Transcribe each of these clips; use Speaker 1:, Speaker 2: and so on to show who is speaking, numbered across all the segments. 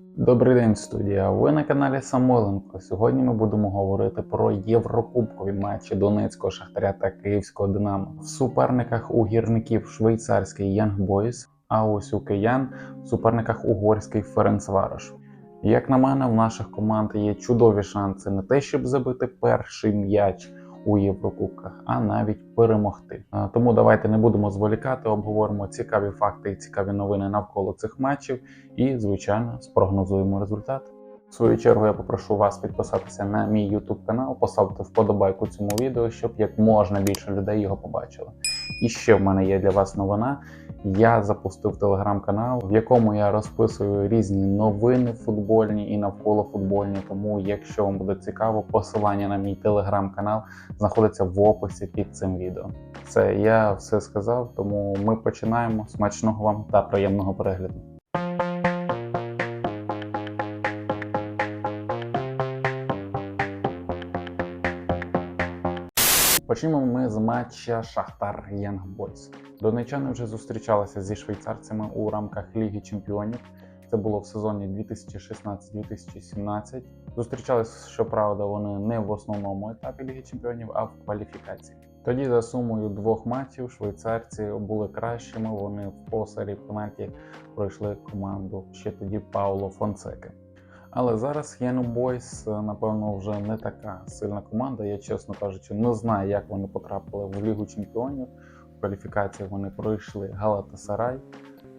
Speaker 1: Добрий день, студія. Ви на каналі Самойленко. Сьогодні ми будемо говорити про єврокубкові матчі Донецького Шахтаря та Київського Динамо. В суперниках у гірників швейцарський Young Boys, а ось у киян в суперниках угорський Ференцварош. Як на мене, в наших команд є чудові шанси не те, щоб забити перший м'яч у Єврокубках, а навіть перемогти. Е, Тому давайте не будемо зволікати, обговоримо цікаві факти і цікаві новини навколо цих матчів і, звичайно, спрогнозуємо результат. В свою чергу я попрошу вас підписатися на мій YouTube канал, поставити вподобайку цьому відео, щоб як можна більше людей його побачили. І ще в мене є для вас новина. Я запустив телеграм-канал, в якому я розписую різні новини футбольні і навколо футбольні. Тому, якщо вам буде цікаво, посилання на мій телеграм-канал знаходиться в описі під цим відео. Це я все сказав, тому ми починаємо. Смачного вам та приємного перегляду. Почнемо ми з матча Шахтар Янг Бойс. Донечани вже зустрічалися зі швейцарцями у рамках Ліги Чемпіонів. Це було в сезоні 2016-2017. Зустрічались, щоправда, вони не в основному етапі Ліги Чемпіонів, а в кваліфікації. Тоді за сумою двох матчів швейцарці були кращими. Вони в посері пенальті пройшли команду ще тоді Пауло Фонсеки. Але зараз Young Boys, е, напевно, вже не така сильна команда. Я, чесно кажучи, не знаю, як вони потрапили в Лігу Чемпіонів. В кваліфікації вони пройшли Галатасарай.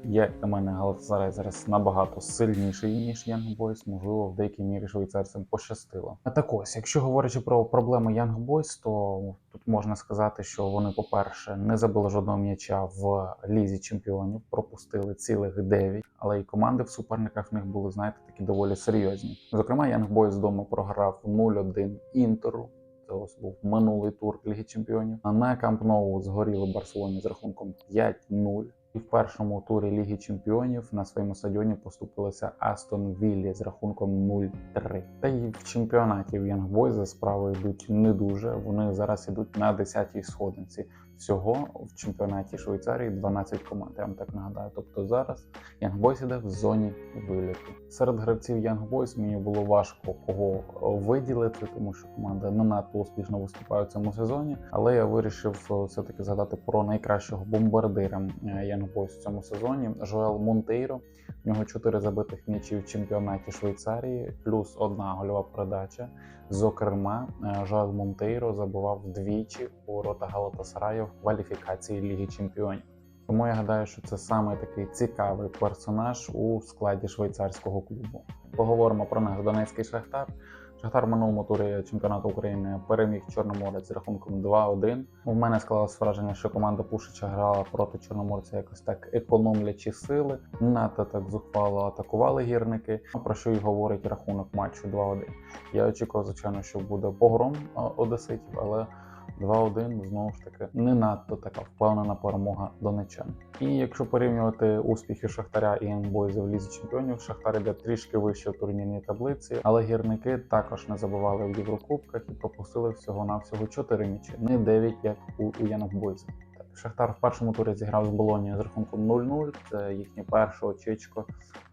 Speaker 1: Як на мене, Галатасарай зараз набагато сильніший, ніж Young Boys. Можливо, в деякій мірі швейцарцям пощастило. А так ось, якщо говорячи про проблеми Young Boys, то можна сказати, що вони, по-перше, не забили жодного м'яча в лізі чемпіонів, пропустили цілих 9, але і команди в суперниках в них були, знаєте, такі доволі серйозні. Зокрема, Янгбой з дому програв 0-1 Інтеру. Це ось був минулий тур Ліги Чемпіонів. На Камп Ноу згоріли Барселоні з рахунком 5-0. І в першому турі Ліги Чемпіонів на своєму стадіоні поступилися Астон Віллі з рахунком 0-3. Та й в чемпіонаті Young Boys справи йдуть не дуже. Вони зараз ідуть на 10-й сходинці. Всього в чемпіонаті Швейцарії 12 команд. Я вам так нагадаю. Тобто зараз Young Boys іде в зоні виліту. Серед гравців Young Boys мені було важко кого виділити, тому що команда не надто успішно виступає у цьому сезоні. Але я вирішив е, все-таки згадати про найкращого бомбардира е, Young Boys в цьому сезоні Жоел Монтейро. В нього 4 забитих м'ячі в чемпіонаті Швейцарії, плюс одна гольова передача. Зокрема, е, Жоел Монтейро забував двічі у рота Галатасараю в кваліфікації Ліги Чемпіонів. Тому я гадаю, що це саме такий цікавий персонаж у складі швейцарського клубу. Поговоримо про наш Донецький Шахтар. Шахтар в минулому чемпіонату України переміг Чорноморець з рахунком 2-1. У мене склалось враження, що команда Пушича грала проти Чорноморця якось так економлячі сили, надто так зухвало атакували гірники. Про що й говорить рахунок матчу 2-1. Я очікував, звичайно, що буде погром одеситів, але 2-1 знову ж таки не надто така впевнена перемога донечан. І якщо порівнювати успіхи Шахтаря і Енбойза в лізі чемпіонів, Шахтар іде трішки вище в турнірній таблиці, але гірники також не забували в Єврокубках і пропустили всього навсього 4 м'ячі, не 9, як у, у Янохбойза. Шахтар в першому турі зіграв з Болонією з рахунком 0-0. Це їхнє перше очечко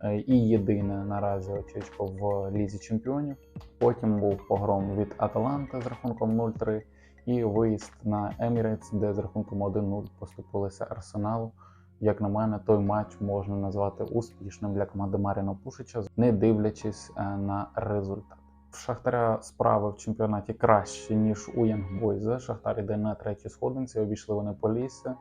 Speaker 1: е, і єдине наразі очечко в лізі чемпіонів. Потім був погром від Аталанта з рахунком 0-3 і виїзд на Емірейтс, де з рахунком 1-0 поступилися Арсеналу. Як на мене, той матч можна назвати успішним для команди Маріна Пушича, не дивлячись е, на результат. В Шахтаря справи в чемпіонаті кращі, ніж у Янгбойзе. Шахтар іде на третій сходинці, обійшли вони Полісся.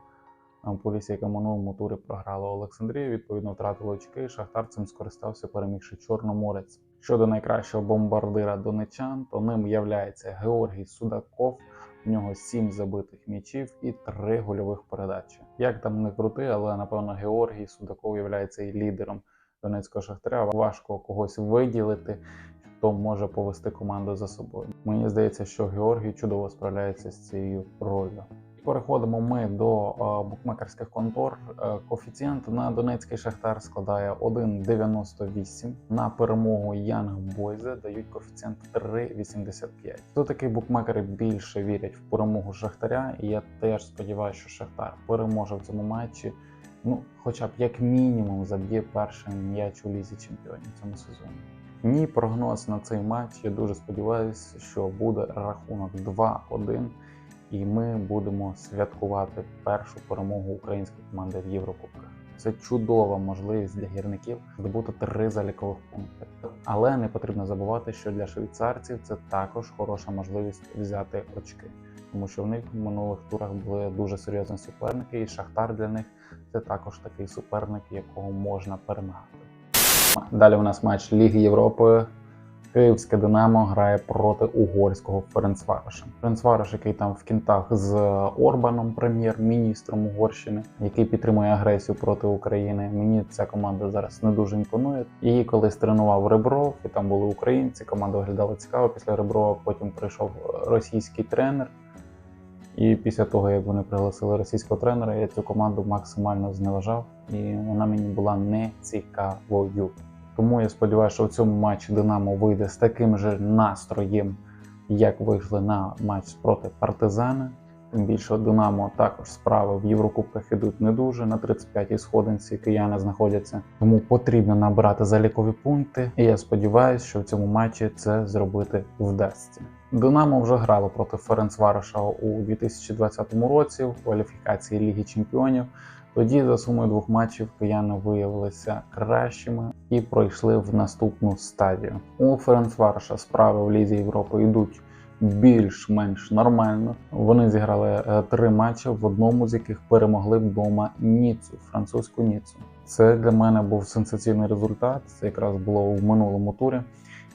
Speaker 1: Е, Полісся, яка минулому турі програла Олександрію, відповідно втратили очки. Шахтар цим скористався, перемігши Чорноморець. Щодо найкращого бомбардира донечан, то ним являється Георгій Судаков. В нього 7 забитих м'ячів і 3 гольових передачі. Як там не крути, але напевно Георгій Судаков є і лідером Донецького шахтаря. Важко когось виділити, хто може повести команду за собою. Мені здається, що Георгій чудово справляється з цією ролью. Переходимо ми до е, букмекерських контор. Е, коефіцієнт на Донецький Шахтар складає 1,98. На перемогу Янг Бойзе дають коефіцієнт 3,85. Тут таки букмекери більше вірять в перемогу Шахтаря, і я теж сподіваюся, що Шахтар переможе в цьому матчі ну, хоча б як мінімум заб'є перший м'яч у лізі чемпіонів цьому сезоні. Мій прогноз на цей матч. Я дуже сподіваюся, що буде рахунок 2-1, і ми будемо святкувати першу перемогу української команди в Єврокубках. Це чудова можливість для гірників здобути три залікових пункти. Але не потрібно забувати, що для швейцарців це також хороша можливість взяти очки, тому що в них в минулих турах були дуже серйозні суперники, і Шахтар для них це також такий суперник, якого можна перемагати. Далі у нас матч Ліги Європи. Київське Динамо грає проти угорського Ференцвароша. Ференцварош, який там в кінтах з Орбаном, прем'єр-міністром Угорщини, який підтримує агресію проти України. Мені ця команда зараз не дуже імпонує. Її колись тренував Ребров, і там були українці. Команда виглядала цікаво. Після Реброва потім прийшов російський тренер. І після того, як вони пригласили російського тренера, я цю команду максимально зневажав, і вона мені була не цікавою. Тому я сподіваюся, що в цьому матчі Динамо вийде з таким же настроєм, як вийшли на матч проти партизани. Тим більше Динамо також справи в Єврокубках ідуть не дуже. На 35-й сходинці кияни знаходяться. Тому потрібно набрати залікові пункти. І я сподіваюся, що в цьому матчі це зробити вдасться. Динамо вже грало проти Ференцвароша у 2020 році в кваліфікації Ліги Чемпіонів. Тоді за сумою двох матчів кияни виявилися кращими і пройшли в наступну стадію. У Ференцвароша справи в Лізі Європи йдуть більш-менш нормально. Вони зіграли е, три матчі, в одному з яких перемогли вдома Ніцу, французьку Ніцу. Це для мене був сенсаційний результат. Це якраз було в минулому турі.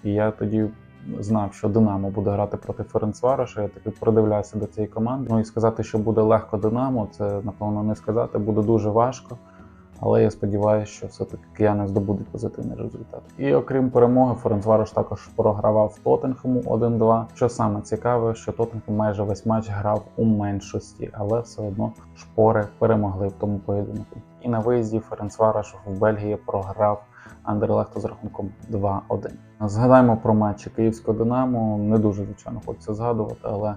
Speaker 1: І я тоді знав, що Динамо буде грати проти Ференцвароша. Я таки придивлявся до цієї команди. Ну і сказати, що буде легко Динамо, це напевно не сказати, буде дуже важко. Але я сподіваюся, що все-таки кияни здобудуть позитивний результат. І окрім перемоги, Ференцварош також програвав Тоттенхему 1-2. Що саме цікаве, що Тоттенхем майже весь матч грав у меншості, але все одно шпори перемогли в тому поєдинку. І на виїзді Ференцварош в Бельгії програв Андерлехта з рахунком 2-1. Згадаємо про матчі Київського Динамо. Не дуже звичайно хочеться згадувати, але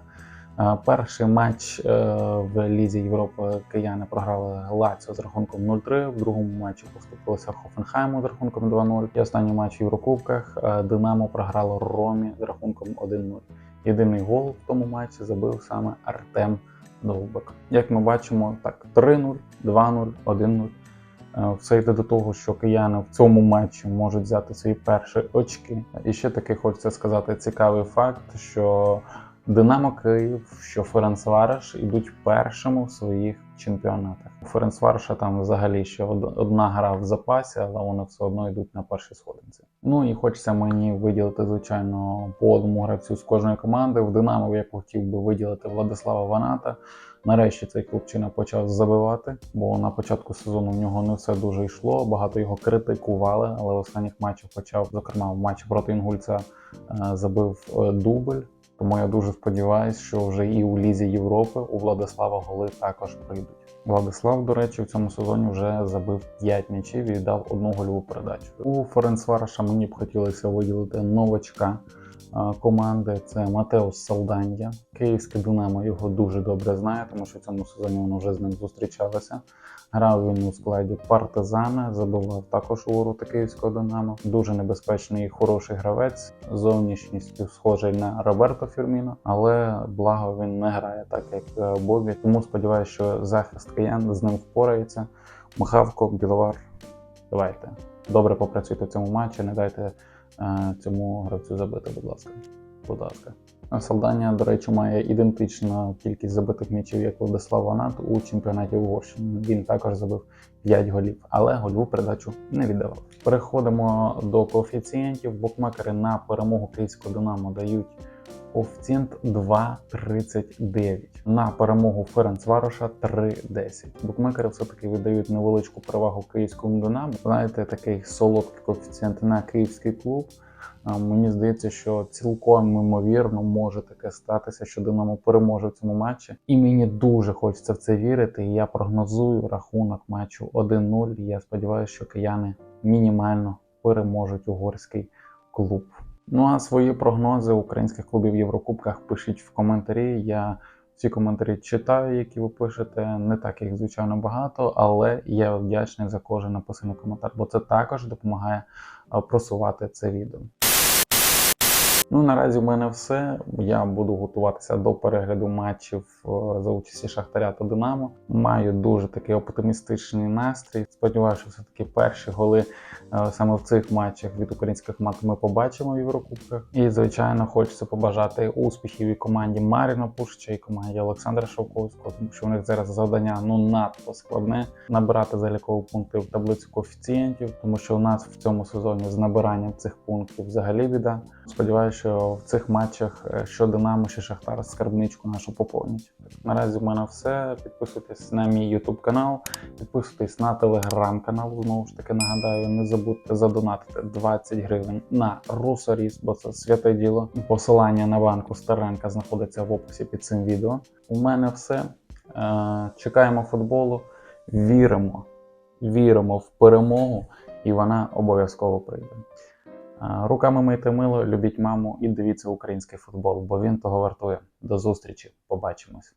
Speaker 1: е, перший матч е, в Лізі Європи кияни програли Лаціо з рахунком 0-3. В другому матчі поступилися Хофенхайму з рахунком 2-0. І останній матч в Єврокубках е, Динамо програло Ромі з рахунком 1-0. Єдиний гол в тому матчі забив саме Артем Довбик. Як ми бачимо, так 3-0, 2-0, 1-0. Е, Все йде до того, що кияни в цьому матчі можуть взяти свої перші очки. І ще таки хочеться сказати цікавий факт, що Динамо Київ, що Ференцвареш ідуть першими в своїх чемпіонатах. У Ференцвареша там взагалі ще одна гра в запасі, але вони все одно йдуть на першій сходинці. Ну і хочеться мені виділити, звичайно, по одному гравцю з кожної команди. В Динамо я хотів би виділити Владислава Ваната. Нарешті цей хлопчина почав забивати, бо на початку сезону в нього не все дуже йшло. Багато його критикували, але в останніх матчах почав, зокрема в матчі проти Інгульця, е, забив е, дубль. Тому я дуже сподіваюся, що вже і у Лізі Європи у Владислава голи також прийдуть. Владислав, до речі, в цьому сезоні вже забив 5 м'ячів і дав одну гольову передачу. У Ференцвараша мені б хотілося виділити новачка команди. Це Матеус Салдандя. Київське Динамо його дуже добре знає, тому що в цьому сезоні воно вже з ним зустрічалося. Грав він у складі партизана, забивав також у ворота Київського Динамо. Дуже небезпечний і хороший гравець, зовнішністю схожий на Роберто Фірміно, але благо він не грає так, як е, Бобі. Тому сподіваюся, що захист киян з ним впорається. Михавко, Біловар, давайте добре попрацюйте в цьому матчі, не дайте цьому гравцю забити, будь ласка. Будь ласка. Салдання, до речі, має ідентичну кількість забитих м'ячів, як Владислав Ванат у чемпіонаті Угорщини. Він також забив 5 голів, але гольову передачу не віддавав. Переходимо до коефіцієнтів. Букмекери на перемогу київського Динамо дають коефіцієнт 2,39. На перемогу Ференцвароша 3,10. Букмекери все-таки видають невеличку перевагу київському Динамо. Знаєте, такий солодкий коефіцієнт на київський клуб. Мені здається, що цілком ймовірно може таке статися, що Динамо переможе в цьому матчі. І мені дуже хочеться в це вірити. Я прогнозую рахунок матчу 1-0. І я сподіваюся, що кияни мінімально переможуть угорський клуб. Ну а свої прогнози українських клубів в Єврокубках пишіть в коментарі. Я ці коментарі читаю, які ви пишете. Не так їх, звичайно, багато, але я вдячний за кожен написаний коментар, бо це також допомагає просувати це відео. Ну, наразі в мене все. Я буду готуватися до перегляду матчів е, за участі Шахтаря та Динамо. Маю дуже такий оптимістичний настрій. Сподіваюся, що все-таки перші голи е, саме в цих матчах від українських команд ми побачимо в Єврокубках. І, звичайно, хочеться побажати успіхів і команді Маріна Пушича, і команді Олександра Шовковського, тому що у них зараз завдання ну надто складне набирати залікові пункти в таблицю коефіцієнтів, тому що у нас в цьому сезоні з набиранням цих пунктів взагалі біда. Сподіваюся, що в цих матчах е, що Динамо, що Шахтар скарбничку нашу поповнять. Наразі в мене все. Підписуйтесь на мій YouTube канал, підписуйтесь на телеграм-канал. Знову ж таки нагадаю, не забудьте задонатити 20 гривень на Русоріс, бо це святе діло. Посилання на банку Старенка знаходиться в описі під цим відео. У мене все. Е, Чекаємо футболу, віримо, віримо в перемогу, і вона обов'язково прийде. Е, Руками мийте мило, любіть маму і дивіться український футбол, бо він того вартує. До зустрічі, побачимось.